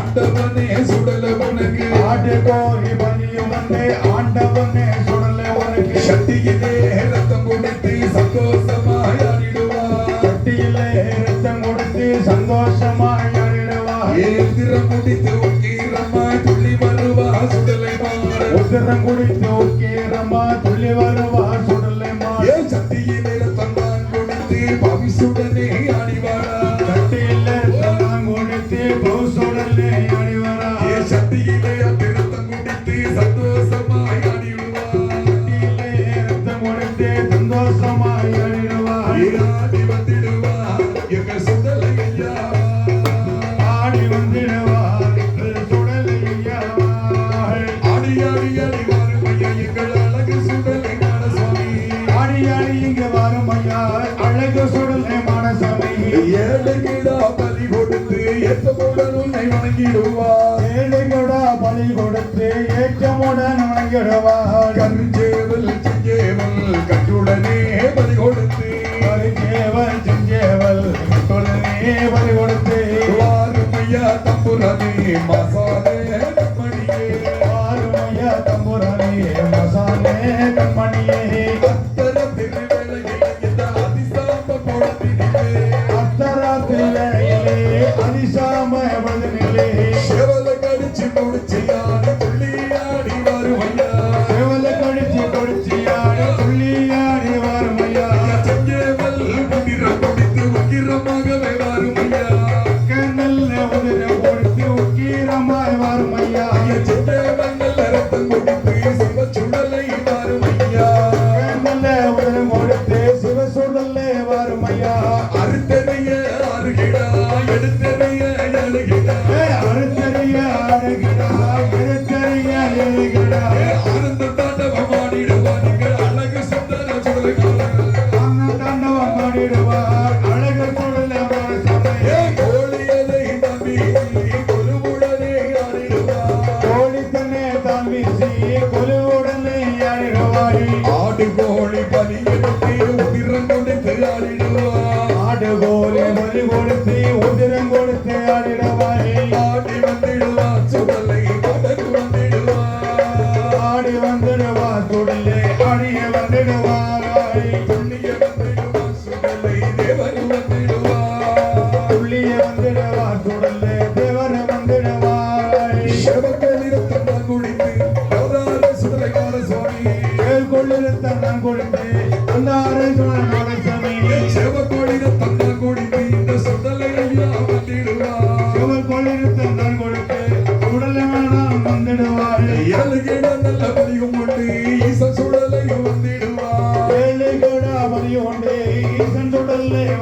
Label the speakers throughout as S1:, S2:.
S1: ஆண்டவனே சுடல உனக்கு.
S2: ஆடு கோரி பணியும் வந்தே ஆண்டவனே சுடல உனக்கு.
S1: சக்தியிலே ரத்தம் கொடுத்து சந்தோஷமாய் ஆடிடுவா
S2: சக்தியிலே ரத்தம் கொடுத்து சந்தோஷமாய் ஆடிடுவா
S1: ஏந்திரம் முடித்து
S2: அழகு சுடலை மனசமை.
S1: ஏழு கிடா பலி கொடுத்து ஏற்றமுடன் உன்னை வணங்கிடுவா
S2: ஏழு கிடா பலி கொடுத்து ஏற்றமுடன் வணங்கிடுவா
S1: கஞ்சேவல் செஞ்சேவல் கட்டுடனே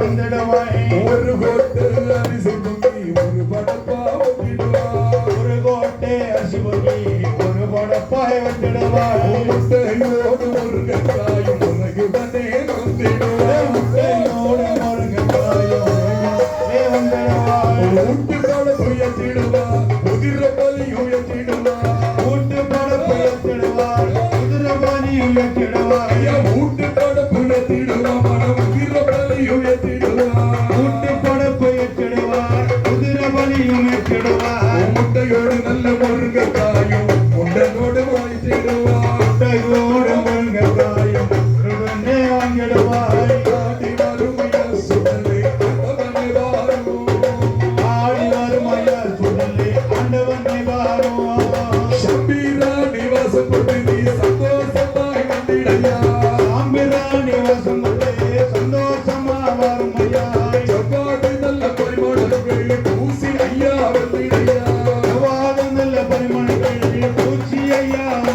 S2: ಬಂದಿಡವಾಯ yeah.